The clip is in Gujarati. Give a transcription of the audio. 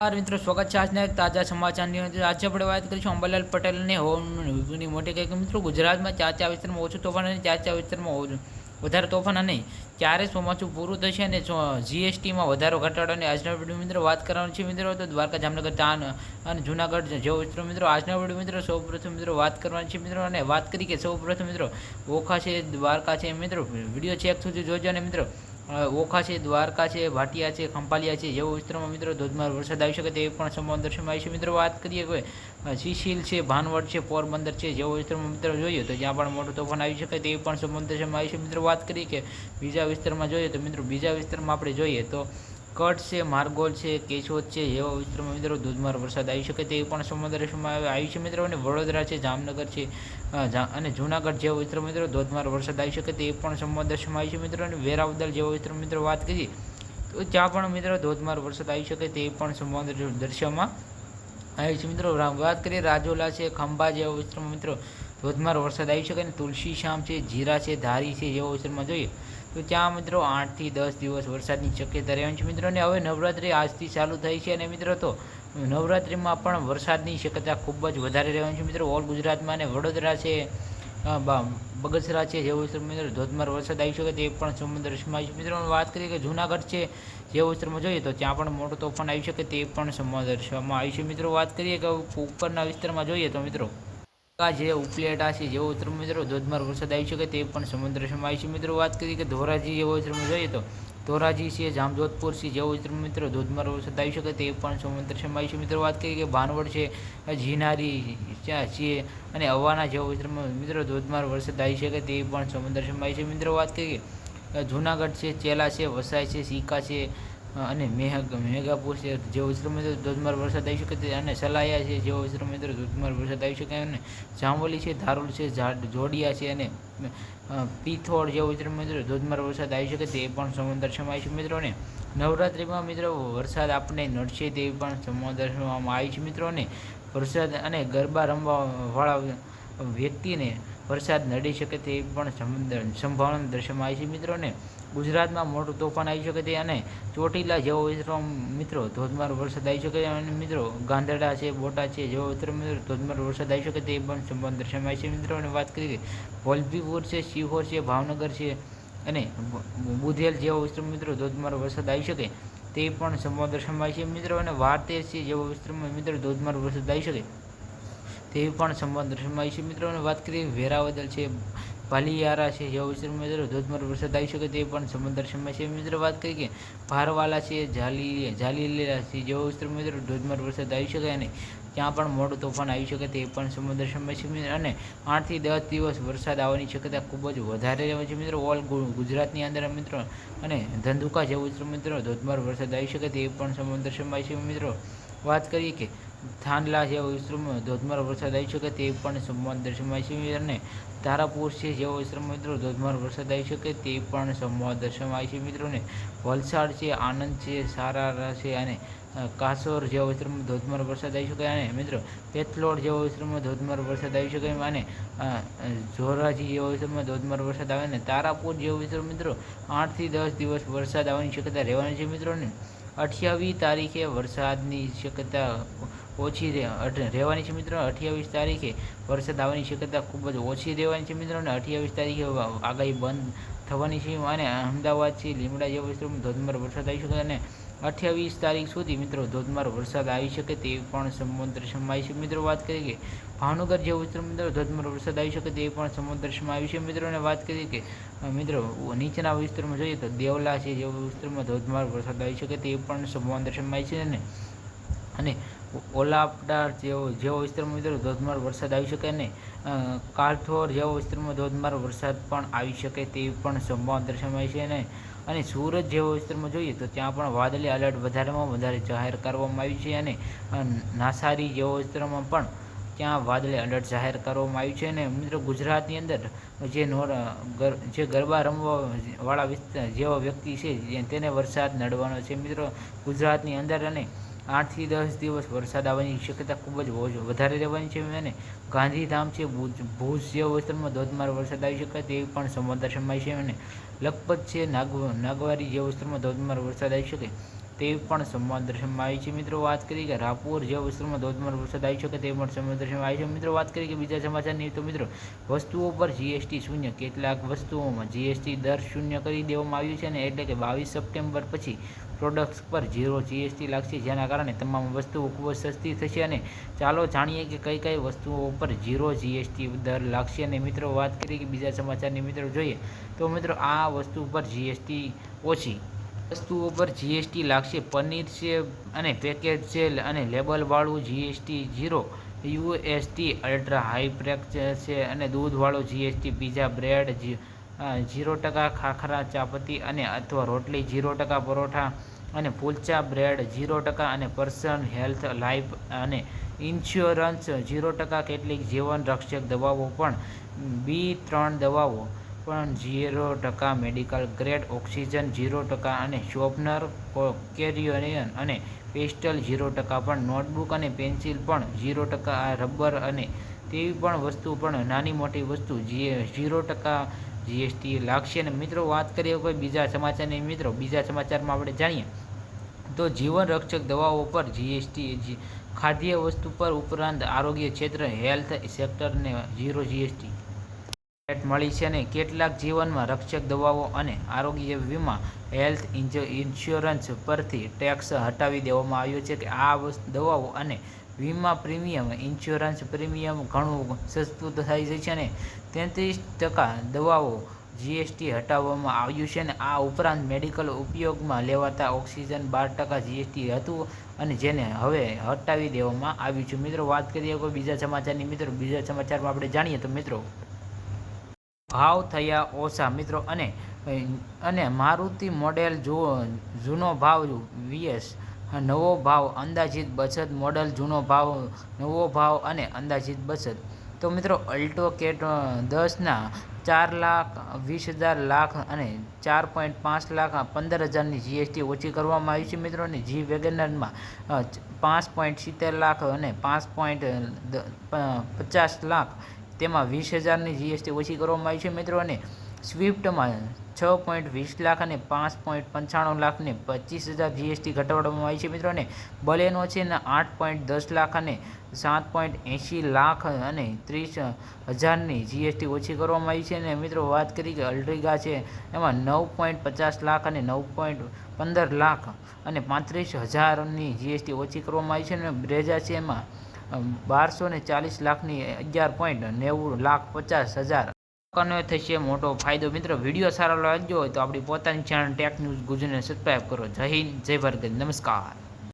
નમસ્કાર મિત્રો, સ્વાગત છે આજના તાજા સમાચારની અંદર. આજે આપણે વાત કરીશું અંબાલાલ પટેલને હોવાની મોટી કંઈક મિત્રો, ગુજરાતમાં ચાર ચાર વિસ્તારમાં ઓછું તોફાન અને ચાર ચાર વિસ્તારમાં વધારે તોફાન નહીં ક્યારે ચોમાસું પૂરું થશે અને જીએસટીમાં વધારો ઘટાડો અને આજના વીડિયો મિત્રો વાત કરવાની છે. મિત્રો, તો દ્વારકા, જામનગર તાન અને જુનાગઢ જેવો મિત્રો મિત્રો, આજના વીડિયો મિત્રો સૌ પ્રથમ મિત્રો વાત કરવાની છે. મિત્રો, અને વાત કરી કે સૌ પ્રથમ મિત્રો ઓખા છે, દ્વારકા છે. મિત્રો વીડિયો ચેક સુધી જોજો અને મિત્રો ઓખા છે, દ્વારકા છે, ભાટિયા છે, ખંપાલિયા છે, જેવો વિસ્તારમાં મિત્રો ધોધમાર વરસાદ આવી શકે તેવી પણ સંભાવના દર્શનમાં આવી છે. મિત્રો વાત કરીએ કે શિશિલ છે, ભાનવડ છે, પોરબંદર છે, જેવો વિસ્તારમાં મિત્રો જોઈએ તો જ્યાં પણ મોટું તોફાન આવી શકે તેવી પણ સંભાવના દર્શનમાં આવી છે. મિત્રો વાત કરીએ કે બીજા વિસ્તારમાં જોઈએ તો મિત્રો બીજા વિસ્તારમાં આપણે જોઈએ તો કટ છે માર્ગોલ છે, કેશોદ છે, જેવા વિસ્તારમાં મિત્રો ધોધમાર વરસાદ આવી શકે તેવી પણ દેશમાં આવી છે મિત્રો. અને વડોદરા છે, જામનગર છે અને જૂનાગઢ જેવા વિસ્તાર મિત્રો ધોધમાર વરસાદ આવી શકે તે પણ દેશમાં આવી છે મિત્રો. અને વેરાવદર જેવા વિસ્તાર મિત્રો વાત કરીએ તો ત્યાં પણ મિત્રો ધોધમાર વરસાદ આવી શકે તે પણ સમુદ્ર દૃશ્યમાં આવી છે મિત્રો. વાત કરીએ રાજોલા છે, ખંભા જેવા વિસ્તારમાં મિત્રો ધોધમાર વરસાદ આવી શકે. અને તુલસી શ્યામ છે, જીરા છે, ધારી છે, જેવા વિસ્તારમાં જોઈએ તો ત્યાં મિત્રો આઠથી દસ દિવસ વરસાદની શક્યતા રહેવાની છે. મિત્રો, અને હવે નવરાત્રિ આજથી ચાલુ થઈ છે અને મિત્રો તો નવરાત્રિમાં પણ વરસાદની શક્યતા ખૂબ જ વધારે રહેવાની છે. મિત્રો, ઓલ ગુજરાતમાં અને વડોદરા છે બગસરા છે જેવો મિત્રો, ધોધમાર વરસાદ આવી શકે તે પણ સમુદ્રમાં આવી મિત્રો વાત કરીએ કે જૂનાગઢ છે જેવો વિસ્તારમાં જોઈએ તો ત્યાં પણ મોટો તોફાન આવી શકે તે પણ સમુદ્રમાં આવી છે. મિત્રો, વાત કરીએ કે ઉપરના વિસ્તારમાં જોઈએ તો મિત્રો જે ઉપલેટા છે જેવો ઉત્તર મિત્રો, ધોધમાર વરસાદ આવી શકે તે પણ સમુદ્ર સમાય છે મિત્રો વાત કરીએ કે ધોરાજી જેવો વિસ્તારમાં જોઈએ તો. ધોરાજી છે, જામજોધપુર છે, જેવો ઉત્તર મિત્રો, ધોધમાર વરસાદ આવી શકે તે પણ સમુદ્ર સમાય છે મિત્રો વાત કરીએ કે ભાનવડ છે જીનારી છે અને હવાના જેવો વિસ્તારમાં મિત્રો, ધોધમાર વરસાદ આવી શકે તે પણ સમુદ્ર સમાય છે મિત્રો વાત કરીએ જૂનાગઢ છે, ચેલા છે, વસાઈ છે સિક્કા છે અને મેઘ મેઘાપુર છે જેવો વિસ્તાર મિત્રો ધોધમાર વરસાદ આવી શકે છે? અને સલાયા છે જેવો વિસ્તાર મિત્રો ધોધમાર વરસાદ આવી શકે અને જાંબોલી છે, ધારોલ છે જોડિયા છે અને પીથોળ જેવો વિસ્તાર મિત્રો ધોધમાર વરસાદ આવી શકે તે પણ સમુદ્રમાં આવી છે મિત્રોને નવરાત્રિમાં મિત્રો, વરસાદ આપણને નડશે તેવી પણ સમુદ્રમાં આવી છે મિત્રોને વરસાદ અને ગરબા રમવાવાળા વ્યક્તિને વરસાદ નડી શકે તે પણ સંભાવના દર્શાવવામાં આવી છે મિત્રોને ગુજરાતમાં મોટું તોફાન આવી શકે તે અને ચોટીલા જેવો વિસ્તાર મિત્રો ધોધમાર વરસાદ આવી શકે અને મિત્રો ગાંધડા છે બોટા છે જેવો વિસ્તાર મિત્રો ધોધમાર વરસાદ આવી શકે તે પણ સંભાવના દર્શાવાય છે. મિત્રો અને વાત કરીએ વલભીપુર છે, શિહોર છે, ભાવનગર છે અને બુધેલ જેવો વિસ્તાર મિત્રો ધોધમાર વરસાદ આવી શકે તે પણ સંભાવના દર્શાવાય છે. મિત્રો અને વારતેર છે જેવો વિસ્તારમાં મિત્રો ધોધમાર વરસાદ આવી શકે તેવી પણ સંબંધ દર્શાવાય છે. મિત્રોને વાત કરીએ વેરાવદલ છે ભાલિયારા છે, જેવો વિસ્તારમાં મિત્રો ધોધમાર વરસાદ આવી શકે તે પણ સંબંધ સમય છે. મિત્રો વાત કરીએ કે ભારવાલા છે જાલી જાલીલેલા છે, જેવો વિસ્તાર મિત્રો ધોધમાર વરસાદ આવી શકે અને ત્યાં પણ મોટું તોફાન આવી શકે તે પણ સમુદ્ર સમય છે. મિત્ર. અને આઠથી દસ દિવસ વરસાદ આવવાની શક્યતા ખૂબ જ વધારે રહે છે. મિત્રો, ઓલ ગુજરાતની અંદર મિત્રો, અને ધંધુકા જેવો મિત્રો ધોધમાર વરસાદ આવી શકે તે પણ સમુદ્ર સમય છે. મિત્રો વાત કરીએ કે થાનલા જેવો વિશ્રમમાં ધોધમાર વરસાદ આવી શકે તે પણ સંવાદ દર્શનમાં છે અને તારાપુર છે જેવો વિસ્તારમાં મિત્રો ધોધમાર વરસાદ આવી શકે તે પણ સંવાદ આવી છે મિત્રોને વલસાડ છે આનંદ છે, સારારા છે અને કાસોર જેવો વિસ્તારમાં ધોધમાર વરસાદ આવી શકે. અને મિત્રો પેથલોડ જેવો વિસ્તારમાં ધોધમાર વરસાદ આવી શકે. અને ઝોરાજી જેવો વિસ્તારમાં ધોધમાર વરસાદ આવે. અને તારાપુર જેવો વિસ્તાર મિત્રો આઠથી દસ દિવસ વરસાદ આવવાની શક્યતા રહેવાની છે મિત્રોને. અઠ્યાવીસ તારીખે વરસાદની શક્યતા ઓછી રહેવાની છે મિત્રો અઠ્યાવીસ તારીખે વરસાદ આવવાની શક્યતા ખૂબ જ ઓછી રહેવાની છે મિત્રો. અને અઠ્યાવીસ તારીખે આગાહી બંધ થવાની છે. અને અમદાવાદ છે, લીમડા જેવા વિસ્તારમાં ધોધમાર વરસાદ આવી શકે અને અઠ્યાવીસ તારીખ સુધી મિત્રો ધોધમાર વરસાદ આવી શકે તેવી પણ સમુદ્ર સમાય છે. મિત્રો વાત કરીએ કે ભાવનગર જે વિસ્તાર મિત્રો ધોધમાર વરસાદ આવી શકે તેવી પણ સમુદ્ર આવી છે. મિત્રોને વાત કરીએ કે મિત્રો, નીચેના વિસ્તારમાં જોઈએ તો દેવલા છે જેવા વિસ્તારમાં ધોધમાર વરસાદ આવી શકે તે પણ સમુદ્ર સમાય છે અને અને ઓલાપડાર જેવો જેવો વિસ્તારમાં મિત્રો ધોધમાર વરસાદ આવી શકે અને કાલથોર જેવો વિસ્તારમાં ધોધમાર વરસાદ પણ આવી શકે તેવી પણ સંભાવના દર્શાવાય છે અને અને સુરત જેવો વિસ્તારમાં જોઈએ તો ત્યાં પણ વાદળી એલર્ટ વધારેમાં વધારે જાહેર કરવામાં આવ્યું છે અને નાસારી જેવો વિસ્તારમાં પણ ત્યાં વાદળી એલર્ટ જાહેર કરવામાં આવ્યું છે અને મિત્રો ગુજરાતની અંદર જે નોર જે ગરબા રમવા વાળા વિસ્તાર જેવા વ્યક્તિ છે તેને વરસાદ નડવાનો છે. મિત્રો ગુજરાતની અંદર અને આઠથી દસ દિવસ વરસાદ આવવાની શક્યતા ખૂબ જ વધારે રહેવાની છે અને ગાંધીધામ છે ભુજ ભુજ જેવા વિસ્તારમાં ધોધમાર વરસાદ આવી શકે તેવી પણ સંવાદ સમાય છે અને લખપત છે નાગ નાગવારી જેવા વિસ્તારમાં ધોધમાર વરસાદ આવી શકે તેવી પણ સંવાદ દર્શનમાં આવી છે. મિત્રો, વાત કરી કે રાપુર જેવા વિસ્તારમાં ધોધમાર વરસાદ આવી શકે તે પણ સંવાદ દર્શનમાં આવી છે. મિત્રો, વાત કરીએ કે બીજા સમાચારની તો મિત્રો, વસ્તુઓ પર જીએસટી શૂન્ય, કેટલાક વસ્તુઓમાં જીએસટી દર શૂન્ય કરી દેવામાં આવ્યું છે ને એટલે કે બાવીસ સપ્ટેમ્બર પછી પ્રોડક્ટ્સ પર ઝીરો જીએસટી લાગશે, જેના કારણે તમામ વસ્તુઓ ખૂબ જ સસ્તી થશે અને ચાલો જાણીએ કે કઈ કઈ વસ્તુઓ પર ઝીરો જીએસટી દર લાગશે. અને મિત્રો, વાત કરીએ કે બીજા સમાચારની મિત્રો જોઈએ તો મિત્રો, આ વસ્તુ પર જીએસટી ઓછી. વસ્તુઓ પર જીએસટી લાગશે પનીર છે અને પેકેજ છે અને લેબલવાળું GST zero. UHT ultra high પ્રેક છે અને દૂધવાળો જીએસટી, પીઝા, બ્રેડ ઝીરો ટકા ખાખરા, ચાપતી અને અથવા રોટલી ઝીરો ટકા પરોઠા અને કુલચા બ્રેડ ઝીરો ટકા અને પર્સન હેલ્થ લાઈફ અને ઇન્સ્યોરન્સ ઝીરો ટકા કેટલીક જીવન રક્ષક દવાઓ પણ, બી ત્રણ દવાઓ પણ ઝીરો ટકા મેડિકલ ગ્રેડ, ઓક્સિજન ઝીરો ટકા અને શોપનર કેરિયન અને પેસ્ટલ ઝીરો ટકા પણ, નોટબુક અને પેન્સિલ પણ ઝીરો ટકા રબર અને તેવી પણ વસ્તુ પણ નાની મોટી વસ્તુ ઝીરો ટકા જીએસટી લાગશે અને મિત્રો વાત કરીએ કોઈ બીજા સમાચારની, મિત્રો બીજા સમાચારમાં આપણે જાણીએ તો જીવન રક્ષક દવાઓ પર જીએસટી ખાદ્ય વસ્તુ પર ઉપરાંત આરોગ્ય ક્ષેત્ર હેલ્થ સેક્ટરને ઝીરો જીએસટી રેટ મળી છે અને કેટલાક જીવનમાં રક્ષક દવાઓ અને આરોગ્ય વીમા, હેલ્થ ઇન્સ્યોરન્સ પરથી ટેક્સ હટાવી દેવામાં આવ્યો છે કે આ દવાઓ અને વીમા પ્રીમિયમ, ઇન્સ્યોરન્સ પ્રીમિયમ ઘણું સસ્તું થાય છે અને તેત્રીસ ટકા દવાઓ જીએસટી હટાવવામાં આવ્યું છે અને આ ઉપરાંત મેડિકલ ઉપયોગમાં લેવાતા ઓક્સિજન બાર ટકા જીએસટી હતું અને જેને હવે હટાવી દેવામાં આવ્યું છે. મિત્રો, વાત કરીએ કોઈ બીજા સમાચારની. મિત્રો, બીજા સમાચારમાં આપણે જાણીએ તો મિત્રો ભાવ થયા ઓછા. મિત્રો, અને અને મારુતિ મોડેલ જુઓ, જૂનો ભાવ વીએસ, નવો ભાવ અંદાજિત બચત મોડલ જૂનો ભાવ, નવો ભાવ અને અંદાજિત બચત. તો મિત્રો, અલ્ટો કેટ દસના ચાર લાખ, વીસ હજાર લાખ અને ચાર પોઈન્ટ પાંચ લાખ પંદર હજારની જીએસટી ઓછી કરવામાં આવી છે મિત્રો, અને જી વેગનરમાં પાંચ પોઈન્ટ સિત્તેર લાખ અને પાંચ પોઈન્ટ પચાસ લાખ તેમાં વીસ હજારની જીએસટી ઓછી કરવામાં આવી છે મિત્રો અને સ્વિફ્ટમાં છ પોઈન્ટ વીસ લાખ અને પાંચ પોઈન્ટ પંચાણું લાખને પચીસ હજાર જીએસટી ઘટાડવામાં આવી છે મિત્રો અને બલેનો છે ને આઠ પોઈન્ટ દસ લાખ અને સાત પોઈન્ટ એંશી લાખ અને ત્રીસ હજારની જીએસટી ઓછી કરવામાં આવી છે અને મિત્રો વાત કરી કે અલ્ટ્રિગા છે, એમાં નવ પોઈન્ટ પચાસ લાખ અને નવ પોઈન્ટ પંદર લાખ અને પાંત્રીસ હજારની જીએસટી ઓછી કરવામાં આવી છે અને બ્રેઝા છે એમાં બારસો ને ચાલીસ લાખની અગિયાર પોઈન્ટ નેવું લાખ પચાસ હજાર લોકોને થશે મોટો ફાયદો મિત્રો, વીડિયો સારો લાગ્યો હોય તો આપણી પોતાની ચેનલ ટેક ન્યૂઝ ગુજરાતને સબસ્ક્રાઈબ કરો. જય હિન્દ, જય ભારત, નમસ્કાર.